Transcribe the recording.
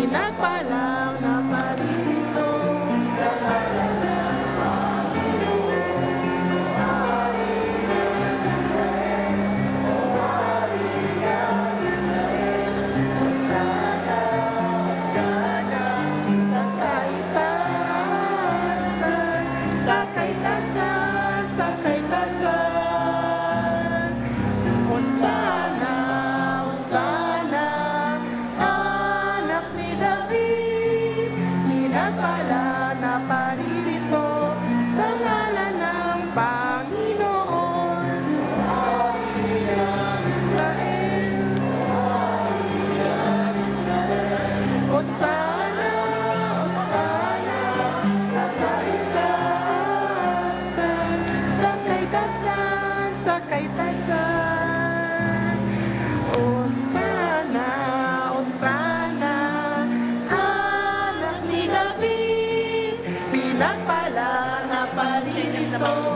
Ina pala. Pinagpala na paririto sa Panginoon. Israel, ng Israel, Hosana, Hosana, sa kaitaasan, sa kaitaasan, sa. Anak ni David, pinagpala na paririto